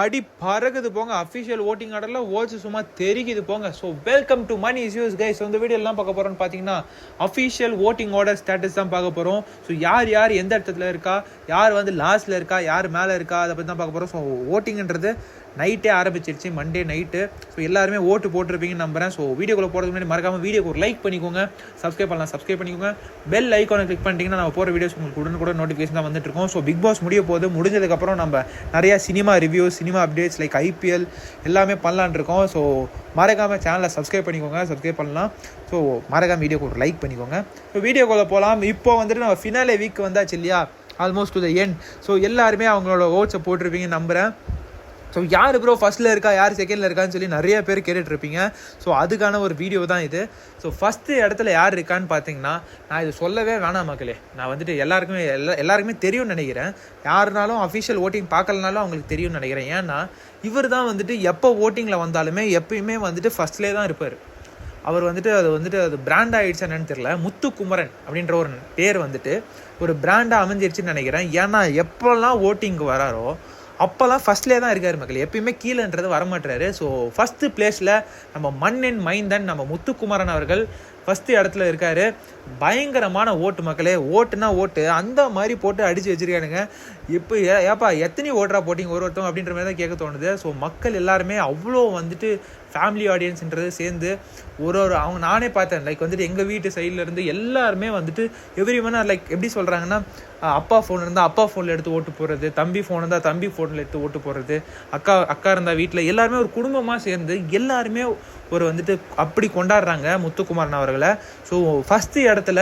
அடி பறகுது போங்க. Official voting ஆர்டரில் ஓச்சு சும்மா தெரிக்குது போங்க. So welcome to money issues guys இந்த வீடியோ எல்லாம் பார்க்க போகிறோம்னு பார்த்தீங்கன்னா அஃபிஷியல் ஓட்டிங் ஆர்டர் ஸ்டேட்டஸ் தான் பார்க்க போகிறோம் ஸோ யார் யார் எந்த இடத்துல இருக்கா? யார் வந்து லாஸ்ட்டில் இருக்கா? யார் மேலே இருக்கா? அதை பற்றி தான் பார்க்க போகிறோம் ஸோ ஓட்டிங்ன்றது நைட்டே ஆரம்பிச்சிருச்சு மண்டே நைட்டு ஸோ எல்லாருமே ஓட்டு போட்டிருப்பீங்கன்னு நம்புறேன். ஸோ வீடியோக்குள்ளே போகிறதுக்கு முன்னாடி மறக்காமல் வீடியோக்கு ஒரு லைக் பண்ணிக்கோங்க. சப்ஸ்கிரைப் பண்ணலாம் சப்ஸ்கிரைப் பண்ணிக்கோங்க. பெல் ஐக்கானை கிளிக் பண்ணிட்டீங்கன்னா நம்ம போகிற வீடியோஸ் உங்களுக்கு உடனே கூட நோட்டிஃபிகேஷன் தான் வந்துட்டு இருக்கோம். ஸோ பிக் பாஸ் முடிய போது முடிஞ்சதுக்கப்புறம் நம்ம நிறையா cinema reviews cinema updates like IPL எல்லாமே பண்ணலான் இருக்கோம். ஸோ மறக்காமல் சேனலை சப்ஸ்கிரைப் பண்ணிக்கோங்க. சப்ஸ்கிரைப் பண்ணலாம். ஸோ மறக்காம வீடியோக்கு ஒரு லைக் பண்ணிக்கோங்க. ஸோ வீடியோக்குள்ளே போகலாம் இப்போ வந்துட்டு நம்ம ஃபினாலே வீக் வந்தாச்சு இல்லையா? Almost to the end so எல்லாருமே அவங்களோட ஓட்ஸை போட்டிருப்பீங்கன்னு நம்புகிறேன் ஸோ யார் ப்ரோ ஃபஸ்ட்டில் இருக்கா? யார் செகண்டில் இருக்கான்னு சொல்லி நிறைய பேர் கேட்டுட்ருப்பீங்க. ஸோ அதுக்கான ஒரு வீடியோ தான் இது. ஸோ ஃபஸ்ட்டு இடத்துல யார் இருக்கான்னு பார்த்தீங்கன்னா நான் இது சொல்லவே வேணாம் மக்களே. நான் வந்துட்டு எல்லாருக்குமே எல்லா எல்லாருக்குமே தெரியும்னு நினைக்கிறேன். யாருனாலும் அஃபிஷியல் ஓட்டிங் பார்க்கலனாலும் அவங்களுக்கு தெரியும்னு நினைக்கிறேன். ஏன்னா இவர் தான் வந்துட்டு எப்போ ஓட்டிங்கில் வந்தாலுமே எப்பயுமே வந்துட்டு ஃபஸ்ட்லேயே தான் இருப்பார். அவர் வந்துட்டு அது வந்துட்டு அது பிராண்ட் ஆகிடுச்சு என்னன்னு தெரில முத்துக்குமரன் அப்படின்ற ஒரு பேர் வந்துட்டு ஒரு பிராண்டாக அமைஞ்சிருச்சுன்னு நினைக்கிறேன். ஏன்னா எப்போல்லாம் ஓட்டிங்க்கு வராரோ அப்போல்லாம் ஃபஸ்ட்லேயே தான் இருக்கார் மக்கள் எப்பயுமே கீழேன்றது வரமாட்டுறாரு ஸோ ஃபஸ்ட்டு பிளேஸில் நம்ம மண்ணின் மைந்தன் நம்ம முத்துக்குமரன் அவர்கள் ஃபஸ்ட்டு இடத்துல இருக்கார். பயங்கரமான ஓட்டு மக்களே ஓட்டுனா ஓட்டு. அந்த மாதிரி போட்டு அடித்து வச்சிருக்கானுங்க. இப்போ ஏப்பா எத்தனை ஓட்டரா போட்டிங்க? ஒரு ஒருத்தவங்க அப்படின்ற மாதிரி தான் கேட்க தோணுது. ஸோ மக்கள் எல்லாருமே அவ்வளோ வந்துட்டு ஃபேமிலி ஆடியன்ஸ்ன்றது சேர்ந்து ஒரு ஒரு அவங்க நானே பார்த்தேன். லைக் வந்துட்டு எங்கள் வீட்டு சைட்லேருந்து எல்லாருமே வந்துட்டு எவ்ரி ஒன் லைக் எப்படி சொல்கிறாங்கன்னா அப்பா ஃபோன் இருந்தால் அப்பா ஃபோனில் எடுத்து ஓட்டு போடுறது தம்பி ஃபோன் இருந்தால் தம்பி ஃபோனில் எடுத்து ஓட்டு போடுறது அக்கா அக்கா இருந்தால் வீட்டில் எல்லாருமே ஒரு குடும்பமாக சேர்ந்து எல்லாருமே ஒரு வந்துட்டு அப்படி கொண்டாடுறாங்க முத்துக்குமாரன் அவர்களை. ஸோ ஃபஸ்ட்டு இடத்துல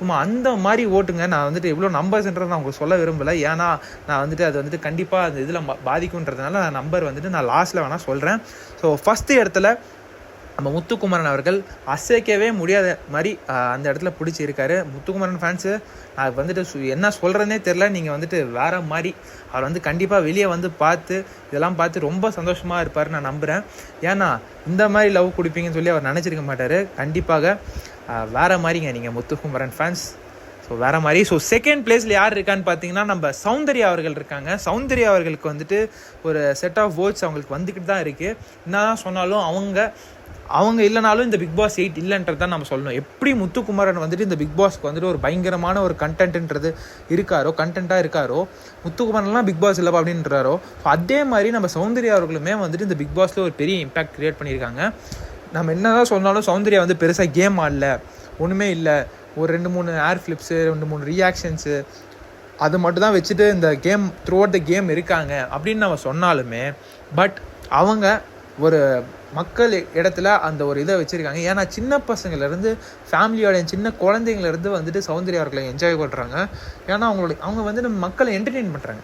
சும்மா அந்த மாதிரி ஓட்டுங்க. நான் வந்துட்டு எவ்வளோ நம்பர்ஸ்ன்றது நான் உங்களுக்கு சொல்ல விரும்பலை. ஏன்னா நான் வந்துட்டு அது வந்துட்டு கண்டிப்பாக அந்த இதில் பாதிக்குன்றதுனால நான் நம்பர் வந்துட்டு நான் லாஸ்ட்டில் வேணால் சொல்கிறேன் ஸோ ஃபஸ்ட்டு இடத்துல நம்ம முத்துக்குமரன் அவர்கள் அசைக்கவே முடியாத மாதிரி அந்த இடத்துல பிடிச்சிருக்காரு. முத்துக்குமரன் ஃபேன்ஸு நான் வந்துட்டு என்ன சொல்கிறதுனே தெரில நீங்கள் வந்துட்டு வேற மாதிரி அவர் வந்து கண்டிப்பாக வெளியே வந்து பார்த்து இதெல்லாம் பார்த்து ரொம்ப சந்தோஷமாக இருப்பார் நான் நம்புகிறேன் ஏன்னா இந்த மாதிரி லவ் கொடுப்பீங்கன்னு சொல்லி அவர் நினச்சிருக்க மாட்டார். கண்டிப்பாக வேற மாதிரிங்க நீங்கள் முத்துக்குமரன் ஃபேன்ஸ் ஸோ வேற மாதிரி. ஸோ செகண்ட் பிளேஸில் யார் இருக்கான்னு பார்த்தீங்கன்னா நம்ம சௌந்தர்யா அவர்கள் இருக்காங்க. சௌந்தர்யா அவர்களுக்கு வந்துட்டு ஒரு செட் ஆஃப் வேர்ட்ஸ் அவங்களுக்கு வந்துக்கிட்டு தான் இருக்குது என்னதான் சொன்னாலும் அவங்க அவங்க இல்லைனாலும் இந்த பிக் பாஸ் எயிட் இல்லைன்றது தான் நம்ம சொல்லணும். எப்படி முத்துக்குமாரன் வந்துட்டு இந்த பிக் பாஸ்க்கு வந்துட்டு ஒரு பயங்கரமான ஒரு கண்டென்ட்ன்றது இருக்காரோ கண்டென்ட்டாக இருக்காரோ முத்துக்குமரன்லாம் பிக் பாஸ் இல்லைப்பா அப்படின்றாரோ ஸோ அதே மாதிரி நம்ம சௌந்தர்யா அவர்களுமே வந்துட்டு இந்த பிக் பாஸில் ஒரு பெரிய இம்பாக்ட் க்ரியேட் பண்ணியிருக்காங்க. நம்ம என்ன தான் சொன்னாலும் சௌந்தர்யா வந்து பெருசாக கேம் ஆடல ஒன்றுமே இல்லை. ஒரு ரெண்டு மூணு ஏர் ஃப்ளிப்ஸு ரெண்டு மூணு ரியாக்ஷன்ஸு அது மட்டும் தான் வச்சுட்டு இந்த game throughout the game இருக்காங்க அப்படின்னு நம்ம சொன்னாலுமே பட் அவங்க ஒரு மக்கள் இடத்துல அந்த ஒரு இதை வச்சுருக்காங்க. ஏன்னா சின்ன பசங்கள்லேருந்து ஃபேமிலியோட சின்ன குழந்தைங்கலேருந்து வந்துட்டு சௌந்தர்யா அவர்களை என்ஜாய் பண்ணுறாங்க ஏன்னா அவங்களோட அவங்க வந்து நம்ம மக்களை என்டர்டெயின் பண்ணுறாங்க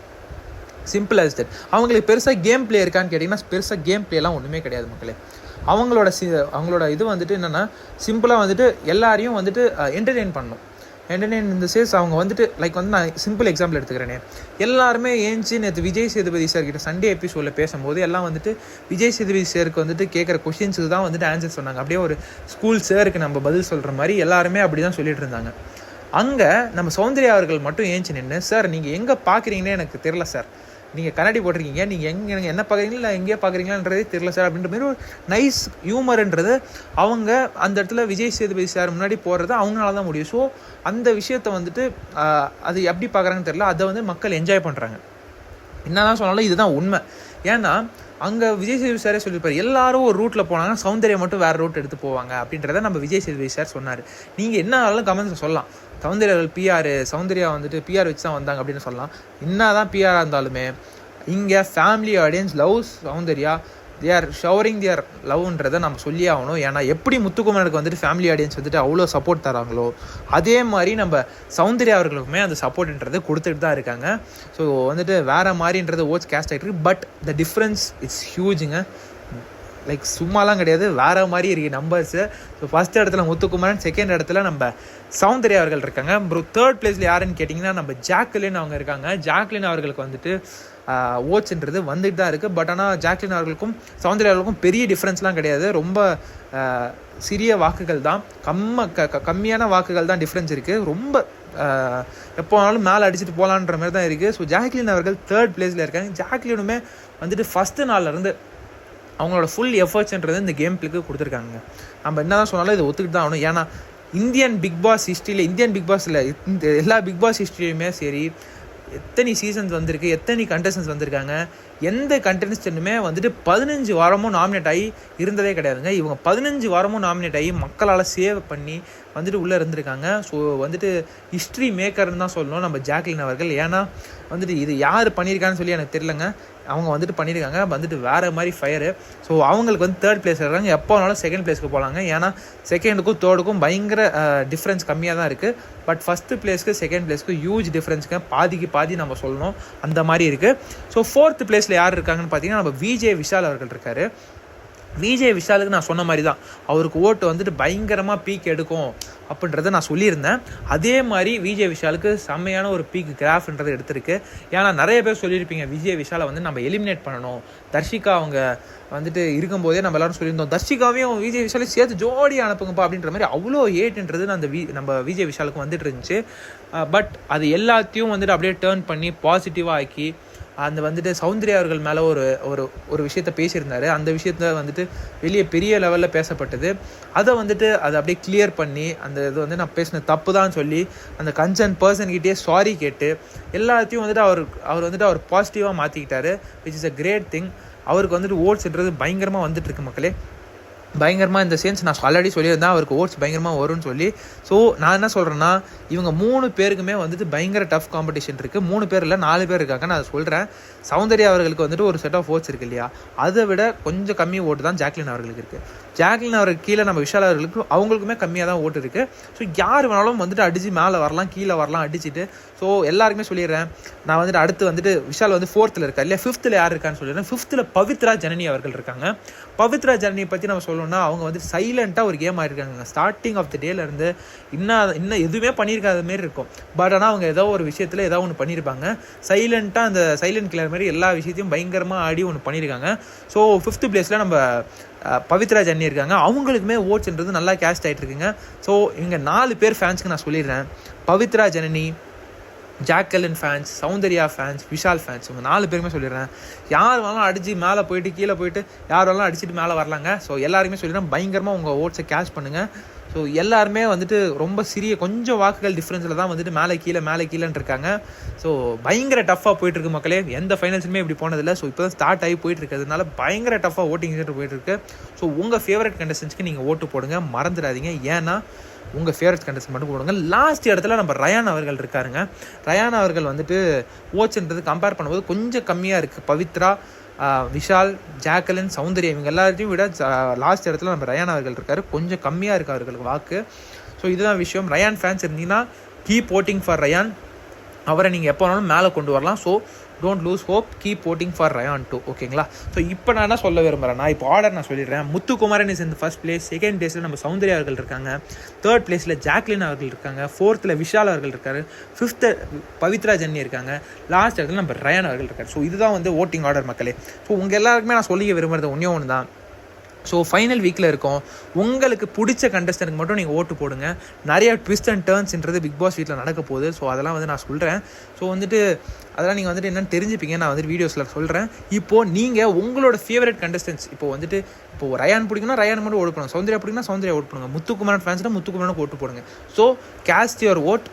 சிம்பிள் ஆஸ் தட் அவங்களுக்கு பெருசாக கேம் பிளே இருக்கான்னு கேட்டிங்கன்னா பெருசாக கேம் பிளேலாம் ஒன்றுமே கிடையாது மக்களே. அவங்களோட சி அவங்களோட இது வந்துட்டு என்னென்னா சிம்பிளாக வந்துட்டு எல்லாரையும் வந்துட்டு என்டர்டெயின் பண்ணணும். என்டர்டெயின் இந்த சேஸ் அவங்க வந்துட்டு லைக் வந்து நான் சிம்பிள் எக்ஸாம்பிள் எடுத்துக்கிறேனே. எல்லாருமே ஏஞ்சி நேற்று விஜய் சேதுபதி சார் கிட்ட சண்டே எபிசோடில் பேசும்போது எல்லாம் வந்துட்டு விஜய் சேதுபதி சாருக்கு வந்துட்டு கேட்குற கொஷின்ஸுக்கு தான் வந்துட்டு ஆன்சர் சொன்னாங்க. அப்படியே ஒரு ஸ்கூல் சாருக்கு நம்ம பதில் சொல்கிற மாதிரி எல்லாருமே அப்படி தான் சொல்லிட்டு இருந்தாங்க. அங்கே நம்ம சௌந்தர்யா அவர்கள் மட்டும் ஏஞ்சி நின்று சார் நீங்கள் எங்கே பார்க்குறீங்கன்னே எனக்கு தெரில சார் நீங்கள் கண்ணாடி போட்டிருக்கீங்க நீங்கள் எங்கே எனக்கு என்ன பார்க்குறீங்களா இல்லை எங்கேயே பார்க்குறீங்களான்றதே தெரியல சார். அப்படின்ற மாதிரி ஒரு நைஸ் ஹியூமர்ன்றது அவங்க அந்த இடத்துல விஜய் சேதுபதி சார் முன்னாடி போகிறது அவங்களால தான் முடியும். ஸோ அந்த விஷயத்தை வந்துட்டு அது எப்படி பார்க்குறாங்கன்னு தெரில அதை வந்து மக்கள் என்ஜாய் பண்ணுறாங்க என்ன தான் சொன்னாலும் இதுதான் உண்மை. ஏன்னா அங்கே விஜய் சேதுபதி சாரே சொல்லியிருப்பார் எல்லாரும் ஒரு ரூட்டில் போனாங்கன்னா சௌந்தர்யம் மட்டும் வேறு ரூட் எடுத்து போவாங்க அப்படின்றத நம்ம விஜய் சேதுபதி சார் சொன்னார். நீங்கள் என்ன ஆனாலும் கமெண்ட்ஸ் சொல்லலாம். சௌந்தர்யாவில் பிஆர் சௌந்தர்யா வந்துட்டு பிஆர் வச்சு தான் வந்தாங்க அப்படின்னு சொல்லலாம். என்ன தான் பிஆராக இருந்தாலுமே இங்கே family audience love Soundarya they are showering their லவ்ன்றதை நம்ம சொல்லி ஆகணும். ஏன்னா எப்படி முத்துக்குமரனுக்கு வந்துட்டு ஃபேமிலி ஆடியன்ஸ் வந்துட்டு அவ்வளோ சப்போர்ட் தராங்களோ அதே மாதிரி நம்ம சௌந்தர்யா அவர்களுக்குமே அந்த சப்போர்ட்ன்றது கொடுத்துட்டு தான் இருக்காங்க. ஸோ வந்துட்டு வேறு மாதிரின்றது ஓட்ஸ் கேஸ்ட் ஆகிட்டு பட் த டிஃப்ரென்ஸ் இட்ஸ் ஹியூஜுங்க லைக் சும்மாலாம் கிடையாது வேறு மாதிரி இருக்குது நம்பர்ஸு ஸோ ஃபஸ்ட் இடத்துல முத்துக்குமரன் செகண்ட் இடத்துல நம்ம சௌந்தர்யா அவர்கள் இருக்காங்க. அப்புறம் தேர்ட் பிளேஸில் யாருன்னு கேட்டிங்கன்னா நம்ம ஜாக்லின் அவங்க இருக்காங்க. ஜாக்லின் அவர்களுக்கு வந்துட்டு ஓச்சுன்றது வந்துட்டு தான் இருக்குது பட் ஆனால் ஜாக்லின் அவர்களுக்கும் சௌந்தர்யா அவர்களுக்கும் பெரிய டிஃப்ரென்ஸ்லாம் கிடையாது. ரொம்ப சிறிய வாக்குகள் தான். கம்ம க கம்மியான வாக்குகள் தான் டிஃப்ரென்ஸ் இருக்குது ரொம்ப எப்போ வேணாலும் மேலே அடிச்சுட்டு போகலான்ற மாதிரி தான் இருக்குது ஸோ ஜாக்லின் அவர்கள் தேர்ட் பிளேஸில் இருக்காங்க. ஜாக்லினுமே வந்துட்டு ஃபஸ்ட்டு நாள்லேருந்து அவங்களோட ஃபுல் எஃபர்ட்ஸ்ன்றது இந்த கேம் பிளுக்கு கொடுத்துருக்காங்க. நம்ம என்ன தான் சொன்னாலும் இதை ஒத்துக்கிட்டு தான் ஆகணும். ஏன்னா இந்தியன் பிக் பாஸ் ஹிஸ்ட்ரியில் இந்தியன் பிக் பாஸில் இந்த எல்லா பிக் பாஸ் ஹிஸ்ட்ரியுமே சரி எத்தனை சீசன்ஸ் வந்திருக்கு எத்தனை கண்டஸ்டன்ஸ் வந்திருக்காங்க எந்த கண்டஸ்டன்ட்டுமே வந்துட்டு பதினஞ்சு வாரமும் நாமினேட் ஆகி இருந்ததே கிடையாதுங்க. இவங்க பதினஞ்சு வாரமும் நாமினேட் ஆகி மக்களால் சேவ் பண்ணி வந்துட்டு உள்ளே இருந்திருக்காங்க. ஸோ வந்துட்டு ஹிஸ்ட்ரி மேக்கர்னு தான் சொல்லணும் நம்ம ஜாக்லின் அவர்கள். ஏன்னா வந்துட்டு இது யார் பண்ணியிருக்கான்னு சொல்லி எனக்கு தெரியலங்க. அவங்க வந்துட்டு பண்ணியிருக்காங்க வந்துட்டு வேறு மாதிரி ஃபயரு ஸோ அவங்களுக்கு வந்து தேர்ட் பிளேஸ் இருக்காங்க. எப்போ வேணாலும் செகண்ட் பிளேஸ்க்கு போகலாங்க ஏன்னா செகண்டுக்கும் தேர்டுக்கும் பயங்கர டிஃப்ரென்ஸ் கம்மியாக தான் இருக்குது பட் ஃபஸ்ட்டு பிளேஸ்க்கு செகண்ட் பிளேஸ்க்கு ஹியூஜ் டிஃப்ரென்ஸ்க்கு பாதிக்கு பாதி நம்ம சொல்லணும். அந்த மாதிரி இருக்குது ஸோ ஃபோர்த் பிளேஸில் யார் இருக்காங்கன்னு பார்த்தீங்கன்னா நம்ம விஜே விஷால் அவர்கள் இருக்கார். விஜய் விஷாலுக்கு நான் சொன்ன மாதிரி தான் அவருக்கு ஓட்டு வந்துட்டு பயங்கரமாக பீக் எடுக்கும் அப்படின்றத நான் சொல்லியிருந்தேன். அதே மாதிரி விஜய் விஷாலுக்கு செம்மையான ஒரு பீக் கிராஃப்ன்றது எடுத்திருக்கு. ஏன்னா நிறைய பேர் சொல்லியிருப்பீங்க விஜய் விஷாலை வந்து நம்ம எலிமினேட் பண்ணணும். தர்ஷிகா அவங்க வந்துட்டு இருக்கும்போதே நம்ம எல்லாரும் சொல்லியிருந்தோம். தர்ஷிகாவையும் விஜய் விஷாலையும் சேர்த்து ஜோடி அனுப்புங்கப்பா அப்படின்ற மாதிரி அவ்வளோ ஏட்டுன்றது அந்த வி நம்ம விஜய் விஷாலுக்கு வந்துட்டு இருந்துச்சு. பட் அது எல்லாத்தையும் வந்துட்டு அப்படியே டேர்ன் பண்ணி பாசிட்டிவாக ஆக்கி அந்த வந்துட்டு சௌந்தர்யா அவர்கள் மேலே ஒரு ஒரு ஒரு விஷயத்த பேசியிருந்தார். அந்த விஷயத்த வந்துட்டு வெளியே பெரிய லெவலில் பேசப்பட்டது. அதை வந்துட்டு அதை அப்படியே கிளியர் பண்ணி அந்த இது வந்து நான் பேசின தப்பு தான் சொல்லி அந்த கன்சர்ன் பர்சன்கிட்டே சாரி கேட்டு எல்லாத்தையும் வந்துட்டு அவர் அவர் வந்துட்டு அவர் பாசிட்டிவாக மாற்றிக்கிட்டாரு which is a great thing அவருக்கு வந்துட்டு ஓட்ஸ்ன்றது பயங்கரமாக வந்துட்டு இருக்கு மக்களே. பயங்கரமாக இந்த சென்ஸ் நான் ஆல்ரெடி சொல்லியிருந்தேன் அவருக்கு ஓட்ஸ் பயங்கரமாக வரும்னு சொல்லி. ஸோ நான் என்ன சொல்கிறேன்னா இவங்க மூணு பேருக்குமே வந்துட்டு பயங்கர டஃப் காம்படிஷன் இருக்குது மூணு பேர் இல்லை நாலு பேர் இருக்காங்க நான் அதை சொல்கிறேன் சௌந்தர்யா அவர்களுக்கு வந்துட்டு ஒரு செட் ஆஃப் ஓட்ஸ் இருக்கு இல்லையா? அதை விட கொஞ்சம் கம்மி ஓட்டு தான் ஜாக்லின் அவர்களுக்கு இருக்குது ஜாக்லின் அவருக்கு கீழே நம்ம விஷால் அவர்களுக்கு அவங்களுக்குமே கம்மியாக தான் ஓட்டு இருக்குது ஸோ யார் வேணாலும் வந்துட்டு அடித்து மேலே வரலாம் கீழே வரலாம் அடிச்சுட்டு. ஸோ எல்லாருக்குமே சொல்லிடுறேன். நான் வந்துட்டு அடுத்து வந்துட்டு விஷால் வந்து ஃபோர்த்தில் இருக்கா இல்லையா? ஃபிஃப்த்தில் யார் இருக்கான்னு சொல்லிடுறேன். ஃபிஃப்த்தில் பவித்ரா ஜனனி அவர்கள் இருக்காங்க. பவித்ரா ஜனனியை பற்றி நம்ம சொல்லணும்னா அவங்க வந்து சைலண்ட்டாக ஒரு கேம் ஆகிருக்காங்க ஸ்டார்டிங் ஆஃப் த டேலேருந்து இன்னும் இன்னும் எதுவுமே பண்ணியிருக்காத மாரி இருக்கும். பட் ஆனால் அவங்க ஏதோ ஒரு விஷயத்தில் ஏதோ ஒன்று பண்ணியிருப்பாங்க. சைலண்ட்டாக அந்த சைலண்ட் கிளர் மாதிரி எல்லா விஷயத்தையும் பயங்கரமாக ஆடி ஒன்று பண்ணியிருக்காங்க. ஸோ ஃபிஃப்த் பிளேஸில் நம்ம பவித்ரா அண்ணி இருக்காங்க. அவங்களுக்குமே ஓட்ஸ்ன்றது நல்லா கேஸ்ட் ஆகிட்டு இருக்குங்க. ஸோ இவங்க நாலு பேர் ஃபேன்ஸ்க்கு நான் சொல்லிடுறேன். பவித்ரா அண்ணி Jacqueline fans Soundarya fans Vishal fans இவங்க நாலு பேருமே சொல்லிடுறேன். யார் வேணாலும் அடித்து மேலே போயிட்டு கீழே போயிட்டு யார் வேணாலும் அடிச்சுட்டு மேலே வரலாங்க. ஸோ எல்லாருமே சொல்லிடுறேன். பயங்கரமாக உங்கள் ஓட்ஸை கேஷ் பண்ணுங்கள் ஸோ எல்லாருமே வந்துட்டு ரொம்ப சிறிய கொஞ்சம் வாக்குகள் டிஃப்ரென்ஸில் தான் வந்துட்டு மேலே கீழே மேலே கீழேன்னு இருக்காங்க. ஸோ பயங்கர டஃப்பாக போயிட்டுருக்கு மக்களே. எந்த ஃபைனல்ஸுமே இப்படி போனதில்லை. ஸோ இப்போ தான் ஸ்டார்ட் ஆகி போயிட்டு இருக்கிறதுனால பயங்கர டஃப்பாக ஓட்டிங் போயிட்டு இருக்கு ஸோ உங்கள் ஃபேவரட் கண்டஸ்டன்ஸ்க்கு நீங்கள் ஓட்டு போடுங்க. மறந்துடாதீங்க. ஏன்னா உங்கள் ஃபேவரட் கண்டஸ்ட் மட்டும் போடுங்க லாஸ்ட் இடத்துல நம்ம ரயான் அவர்கள் இருக்காருங்க. ரயான் அவர்கள் வந்துட்டு ஓச்சுன்றது கம்பேர் பண்ணும்போது கொஞ்சம் கம்மியாக இருக்குது பவித்ரா விஷால் ஜாக்கலின் சௌந்தர்யா இவங்க எல்லாத்தையும் விட லாஸ்ட் இடத்துல நம்ம ரயான் அவர்கள் இருக்காரு. கொஞ்சம் கம்மியாக இருக்கு அவர்களுக்கு வாக்கு. ஸோ இதுதான் விஷயம். ரயான் ஃபேன்ஸ் இருந்தீங்கன்னா கீப் ஓட்டிங் ஃபார் ரயான் அவரை நீங்கள் எப்போ வேணாலும் மேலே கொண்டு வரலாம். So don't lose hope keep voting for Rayan too ஓகேங்களா ஸோ இப்போ நான் என்ன சொல்ல விரும்புகிறேன் நான் இப்போ ஆர்டர் நான் சொல்லிடுறேன். முத்துக்குமாரன் இஸ் இந்த ஃபர்ஸ்ட் பிளேஸ் செகண்ட் பிளேஸில் நம்ம சௌந்தர்யா அவர்கள் இருக்காங்க. தேர்ட் பிளேஸில் ஜாக்லின் அவர்கள் இருக்காங்க. ஃபோர்த்தில் விஷால் அவர்கள் இருக்காரு. ஃபிஃப்த்து பவித்ரா ஜன்னி இருக்காங்க. லாஸ்ட் இடத்துல நம்ம ரயான் அவர்கள் இருக்காரு. ஸோ இதுதான் வந்து ஓட்டிங் ஆர்டர் மக்களே. ஸோ உங்கள் எல்லாருக்குமே நான் சொல்லிக்க விரும்புறது ஒன்றே ஒன்று தான் ஸோ ஃபைனல் வீக்கில் இருக்கோம். உங்களுக்கு பிடிச்ச கண்டஸ்டனுக்கு மட்டும் நீங்கள் ஓட்டு போடுங்க. நிறைய ட்விஸ்ட் அண்ட் டேர்ன்ஸ்ன்றது பிக் பாஸ் வீட்டில் நடக்க போகுது. ஸோ அதெல்லாம் வந்து நான் சொல்கிறேன் ஸோ வந்துட்டு அதெல்லாம் நீங்கள் வந்துட்டு என்னென்னு தெரிஞ்சுப்பீங்க நான் வந்துட்டு வீடியோஸில் சொல்கிறேன் இப்போது நீங்கள் உங்களோட ஃபேவரட் கண்டஸ்டன்ஸ் இப்போ வந்துட்டு இப்போ ரயான் பிடிக்கணும் ரயான் மட்டும் ஓட்டு பண்ணுங்க சௌந்தர்யா பிடிக்கணும் சௌந்தர்யா ஓட்டு பண்ணுங்க முத்துக்குமாரன் ஃபேன்ஸ்னால் முத்துக்குமாரனுக்கு ஓட்டு போடுங்க. So cast your vote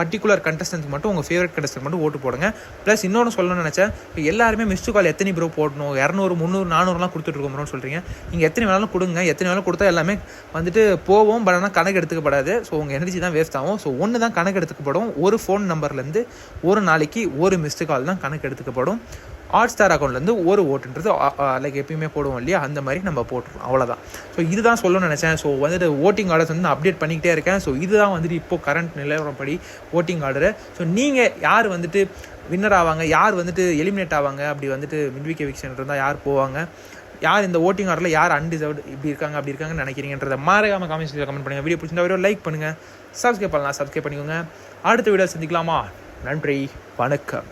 particular contestants மட்டும் உங்கள் ஃபேவரட் கண்டஸ்டன்ட் மட்டும் ஓட்டு போடுங்க. ப்ளஸ் இன்னொன்று சொல்லணும்னு நினச்சேன் இப்போ எல்லாருமே மிஸ்டு கால் எத்தனை ப்ரோ போடணும்? இரநூறு முந்நூறு நானூறுலாம் கொடுத்துட்ருக்கோம் ப்ரோன்னு சொல்கிறீங்க நீங்கள் எத்தனை வேணாலும் கொடுங்க. எத்தனை வேணாலும் கொடுத்தா எல்லாமே வந்துட்டு போவோம். பட் ஆனால் கணக்கு எடுத்துக்கப்படாது. ஸோ உங்கள் எனர்ஜி தான் வேஸ்ட் ஆகும். ஸோ ஒன்று தான் கணக்கு எடுத்துக்கப்படும். ஒரு ஃபோன் நம்பர்லேருந்து ஒரு நாளைக்கு ஒரு மிஸ்டு கால் தான் கணக்கு எடுத்துக்கப்படும். ஹாட் ஸ்டார் அக்கௌண்ட்லேருந்து ஒரு ஓட்டுன்றது லைக் எப்பயுமே போடுவோம் இல்லையா? அந்த மாதிரி நம்ம போட்டுருவோம். அவ்வளோதான் ஸோ இதுதான் சொல்லணும்னு நினச்சேன். ஸோ வந்துட்டு ஓட்டிங் ஆர்டர்ஸ் வந்து நான் அப்டேட் பண்ணிக்கிட்டே இருக்கேன். ஸோ இதுதான் வந்துட்டு இப்போது கரண்ட் நிலவரப்படி ஓட்டிங் ஆர்டரு ஸோ நீங்கள் யார் வந்துட்டு வின்னர் ஆவாங்க? யார் வந்துட்டு எலிமினேட் ஆவாங்க? அப்படி வந்துட்டு மிட்விக் எவிக்ஷன் இருந்தால் யார் போவாங்க? யார் இந்த ஓட்டிங் ஆர்டரில் யார் அன்டிசர்வ்டு இப்படி இருக்காங்க அப்படி இருக்காங்கன்னு நினைக்கிறீங்கன்றத மாறாமல் காமெண்ட்ஸ் கமெண்ட் பண்ணுங்கள் வீடியோ பிடிச்சிருந்தா வீடியோ லைக் பண்ணுங்கள் சப்ஸ்கிரைப் பண்ணலாம். சப்ஸ்கிரைப் பண்ணிக்கோங்க. அடுத்த வீடியோ சந்திக்கலாமா? நன்றி. வணக்கம்.